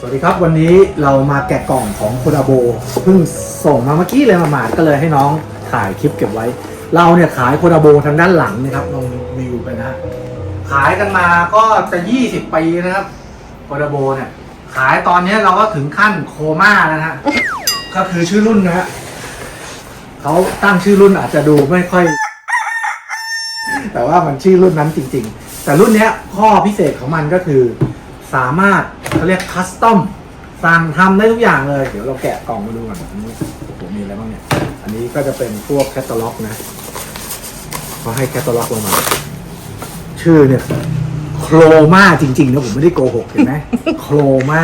สวัสดีครับวันนี้เรามาแกะกล่องของโคดาโบเพิ่งส่งมาเมื่อกี้เลยมาหมาดก็เลยให้น้องถ่ายคลิปเก็บไว้ เราเนี่ยขายโคดาโบทางด้านหลังนะครับลองวิวไปนะขายกันมาก็จะ 20 ปีนะครับโคดาโบเนี่ยขายตอนนี้เราก็ถึงขั้นโคม่าแล้วนะฮะก็คือชื่อรุ่นนะฮะเขาตั้งชื่อรุ่นอาจจะดูไม่ค่อย แต่ว่ามันชื่อรุ่นนั้นจริง ๆ แต่รุ่นเนี้ยข้อพิเศษของมันก็คือสามารถ เขาเรียกคัสตอมสั่งทำได้ทุกอย่างเลย เดี๋ยวเราแกะกล่องมาดูก่อนอันนี้ผมมีอะไรบ้างเนี่ย อันนี้ก็จะเป็นพวกแคตตาล็อกนะเขาให้แคตตาล็อกลงมา ชื่อเนี่ยโครมาจริงๆนะผมไม่ได้โกหกเห็นไหม โครมา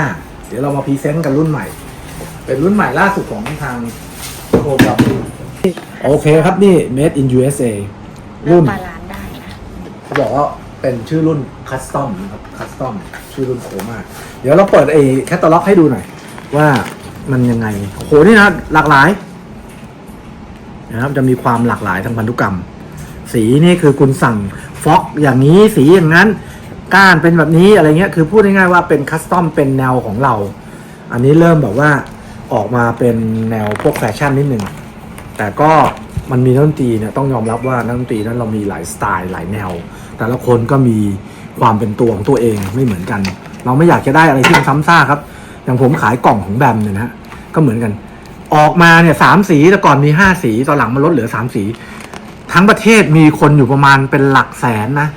เดี๋ยวเรามาพรีเซนต์กันรุ่นใหม่ เป็นรุ่นใหม่ล่าสุดของทางโครกับโอเคครับนี่ made in USA เริ่รุ่มนบาลานซ์ได้นะเขาบอกว่า เป็นชื่อรุ่นคัสตอมนะครับคัสตอมชื่อรุ่นโคมากเดี๋ยวเราเปิดไอ้แคตตาล็อกให้ดูหน่อย ว่ามันยังไง โอ้โห นี่นะ หลากหลายนะครับจะมีความหลากหลายทางพันธุกรรม สีนี่คือคุณสั่งฟ็อกอย่างนี้สีอย่างนั้น ก้านเป็นแบบนี้อะไรเงี้ยคือพูดง่ายๆว่าเป็นคัสตอมเป็นแนวของเรา อันนี้เริ่มแบบว่าออกมาเป็นแนวพวกแฟชั่นนิดนึงแต่ก็ มันมีนักดนตรีเนี่ยต้องยอมรับว่านักดนตรีนั้นเรามีหลายสไตล์หลายแนว แต่ละคนก็มีความเป็นตัวของตัวเองไม่เหมือนกัน เราไม่อยากจะได้อะไรที่มันซ้ำซากครับ อย่างผมขายกล่องของแบมเนี่ยนะก็เหมือนกัน ออกมาเนี่ยสามสีแต่ก่อนมีห้าสีตอนหลังมันลดเหลือสามสี ทั้งประเทศมีคนอยู่ประมาณเป็นหลักแสนนะ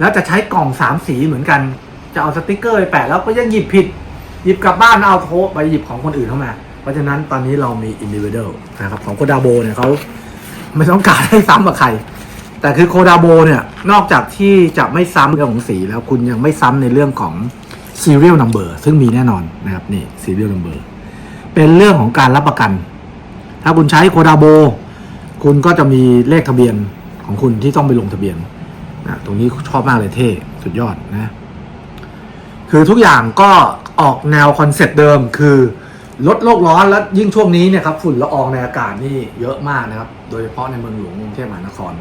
แล้วจะใช้กล่องสามสีเหมือนกัน จะเอาสติกเกอร์ไปแปะแล้วก็ยังหยิบผิด หยิบกลับบ้านเอาโทไปหยิบของคนอื่นเข้ามา เพราะฉะนั้นตอนนี้เรามี individual นะครับของโคดาโบเนี่ยเขา ไม่ต้องการให้ซ้ำกับใคร แต่คือโคดาโบเนี่ย นอกจากที่จะไม่ซ้ำเรื่องของสีแล้วคุณยังไม่ซ้ำในเรื่องของ serial number ซึ่งมีแน่นอนนะครับนี่ serial number เป็นเรื่องของการรับประกัน ถ้าคุณใช้โคดาโบคุณก็จะมีเลขทะเบียนของคุณที่ต้องไปลงทะเบียนนะตรงนี้ชอบมากเลยเท่สุดยอดนะ คือทุกอย่างก็ออกแนวคอนเซ็ปต์เดิมคือลดโลกร้อนแล้วยิ่งช่วงนี้เนี่ยครับฝุ่นละอองในอากาศนี่เยอะมากนะครับ ดยเฉพาะในเมืองหลวงกรุงเทพมหานคร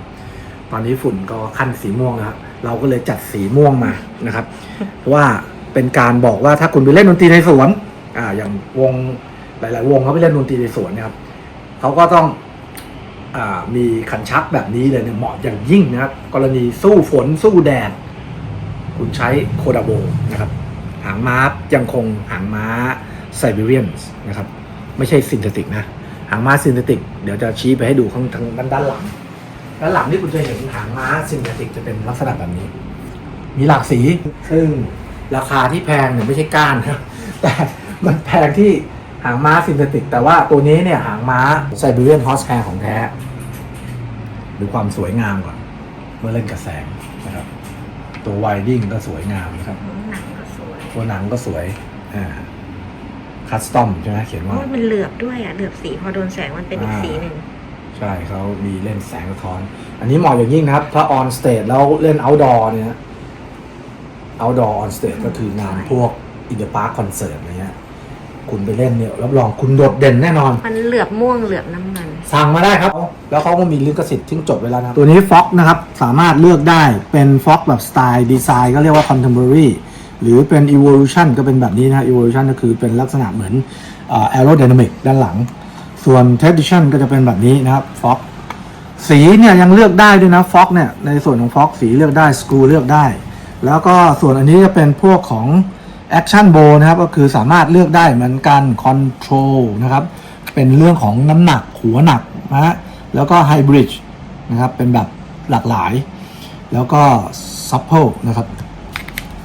ตอนนี้ฝุ่นก็ขั้นสีม่วงนะครับเราก็เลยจัดสีม่วงมานะครับเพราะว่าเป็นการบอกว่าถ้าคุณไปเล่นดนตรีในสวนอ่าอย่างวงหลาย ๆ วงเขาไปเล่นดนตรีในสวนนะครับเขาก็ต้องอ่ามีคันชักแบบนี้เลยเนี่ยเหมาะอย่างยิ่งนะครับ กรณีสู้ฝนสู้แดด คุณใช้โคดาโบนะครับ หางม้ายังคงหางม้าไซบีเรียนนะครับ ไม่ใช่ซินเทติกนะางม้าซินเทติก เดี๋ยวจะชี้ไปให้ดูข้างทางด้านด้านหลัง ด้านหลังที่คุณจะเห็นหางม้าซินเทติกจะเป็นลักษณะแบบนี้ มีหลากสี ซึ่งราคาที่แพงเนี่ยไม่ใช่ก้านนะแต่มันแพงที่หางม้าซินเทติก แต่ว่าตัวนี้เนี่ยหางม้าไซบีเรียนฮอสแ i ร์ของแท้ดูความสวยงามก่อนเมื่อเล่นกับแสงนะครับ ตัวไวดิ้งก็สวยงามนะครับหนังก็สวยตัวหนังก็สวยอ่า คัสตอมใช่ไหมเขียนเพว่าราะว่า มันเหลือบด้วยอะเหลือบสีพอโดนแสงมันเป็นอีกอ่าสีหนึ่งใช่เขามีเล่นแสงสะท้อน อันนี้เหมาะอย่างยิ่งนะครับ ถ้าออนสเตจแล้วเล่น outdoor เนี่ย outdoor on stage ก็คืองานพวก in the park concert อะไรเงี้ยคุณไปเล่นเนี่ยรับรองคุณโดดเด่นแน่นอน มันเหลือบม่วงเหลือบน้ำเงินสั่งมาได้ครับ แล้วเขาก็มีลิขสิทธิ์ที่จดไว้แล้วนะตัวนี้ฟ็อกนะครับ สามารถเลือกได้เป็นฟ็อกแบบสไตล์ดีไซน์ก็เรียกว่า contemporary หรือเป็น evolution ก็เป็นแบบนี้นะ evolution ก็คือเป็นลักษณะเหมือนอ aerodynamic ด้านหลัง ส่วน tradition ก็จะเป็นแบบนี้นะครับฟ็อกสีเนี่ยยังเลือกได้ด้วยนะฟ็อกเนี่ยในส่วนของฟ็อกสีเลือกได้สกรูเลือกได้ แล้วก็ส่วนอันนี้จะเป็นพวกของ Action Bow นะครับ ก็คือสามารถเลือกได้เหมือนกัน Control นะครับ เป็นเรื่องของน้ำหนักหัวหนักนะฮะแล้วก็ Hybrid นะครับ เป็นแบบหลากหลาย แล้วก็ Supple นะครับ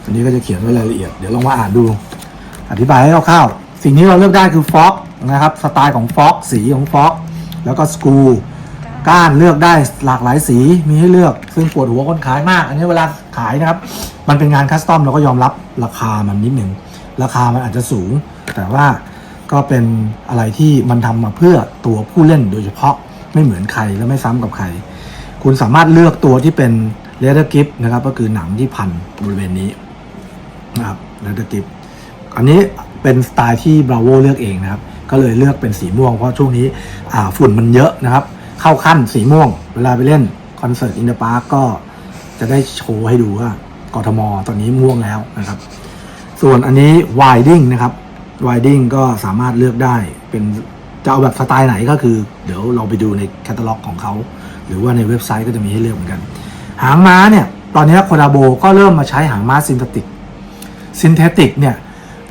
อันนี้ก็จะเขียนไว้รายละเอียด เดี๋ยวลองมาอ่านดู อธิบายให้คร่าวๆ สิ่งที่เราเลือกได้คือ Fox นะครับ สไตล์ของ Fox สีของ Fox แล้วก็ Screw ก้านเลือกได้หลากหลายสีมีให้เลือก ซึ่งปวดหัวคนขายมาก อันนี้เวลาขายนะครับ มันเป็นงานคัสตอมเราก็ยอมรับราคามันนิดหนึ่ง ราคามันอาจจะสูง แต่ว่าก็เป็นอะไรที่มันทำมาเพื่อตัวผู้เล่นโดยเฉพาะไม่เหมือนใครและไม่ซ้ำกับใคร คุณสามารถเลือกตัวที่เป็นเลเ h อร์กิฟนะครับก็คือหนังที่พันบริเวณนี้ นะครับเลเ h อร์กิฟอันนี้เป็นสไตล์ที่บราโวเลือกเองนะครับ ก็เลยเลือกเป็นสีม่วงเพราะช่วงนี้ฝุ่นมันเยอะนะครับ เข้าขั้นสีม่วง เวลาไปเล่นคอนเสิร์ตอินเดอะพาร์กก็จะได้โชว์ให้ดูว่ากทมตอนนี้ม่วงแล้วนะครับ ส่วนอันนี้ winding นะครับวายดิ้งก็สามารถเลือกได้เป็นจะเอาแบบสไตล์ไหนก็คือ เดี๋ยวเราไปดูในแคตตาล็อกของเขา หรือว่าในเว็บไซต์ก็จะมีให้เลือกเหมือนกัน หางม้าเนี่ย ตอนนี้โคดาโบก็เริ่มมาใช้หางม้าซินเทติก ซินเทติกเนี่ย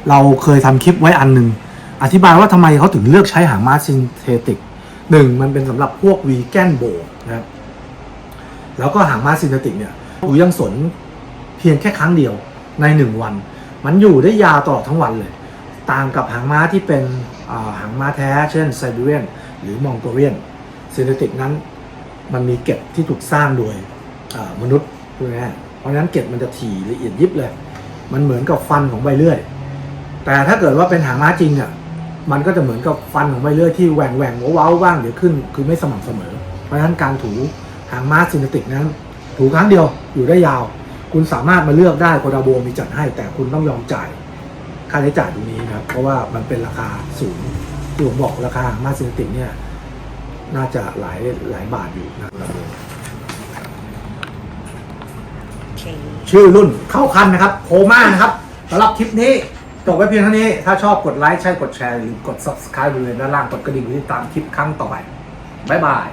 เราเคยทำคลิปไว้อันหนึ่งอธิบายว่าทำไมเขาถึงเลือกใช้หางม้าซินเทติกหนึ่งมันเป็นสำหรับพวกวีแกนโบนะครับแล้วก็หางม้าซินเทติกเนี่ยอยู่ยังสนเพียงแค่ครั้งเดียวในหนึ่งวัน มันอยู่ได้ยาวตลอดทั้งวันเลย ต่างกับหางม้าที่เป็นาหางม้าแท้ เช่นไซบีเรียนหรือมองโกเรียนซินเทติกนั้นมันมีเกล็ดที่ถูกสร้างโดยมนุษย์ใช่ไหมฮะเพราะฉะนั้นเกล็ดมันจะถี่ละเอียดยิบเลย มันเหมือนกับฟันของใบเลื่อย แต่ถ้าเกิดว่าเป็นหางม้าจริงอะมันก็จะเหมือนกับฟันของใบเลื่อยที่แหว่งแหว่งเว้าๆบ้างเดี๋ยวขึ้นคือไม่สม่ำเสมอ เพราะฉะนั้นการถูหางม้าซินติกนั้น ถูครั้งเดียวอยู่ได้ยาว คุณสามารถมาเลือกได้โคดาโบมีจัดให้ แต่คุณต้องยอมจ่ายค่าใช้จ่ายตรงนี้นะครับเพราะว่ามันเป็นราคาสูงที่ผมบอกราคาหางม้าซินติกเนี่ยน่าจะหลายหลายบาทอยู่นะครับ ชื่อรุ่นเข้าคันนะครับโคม่านะครับสำหรับคลิปนี้จบไว้เพียงเท่านี้ ถ้าชอบกดไลค์ใช่กดแชร์หรือกด subscribe บริเวณด้านล่างกดกระดิ่งเพื่อติดตามคลิปครั้งต่อไป บ๊ายบาย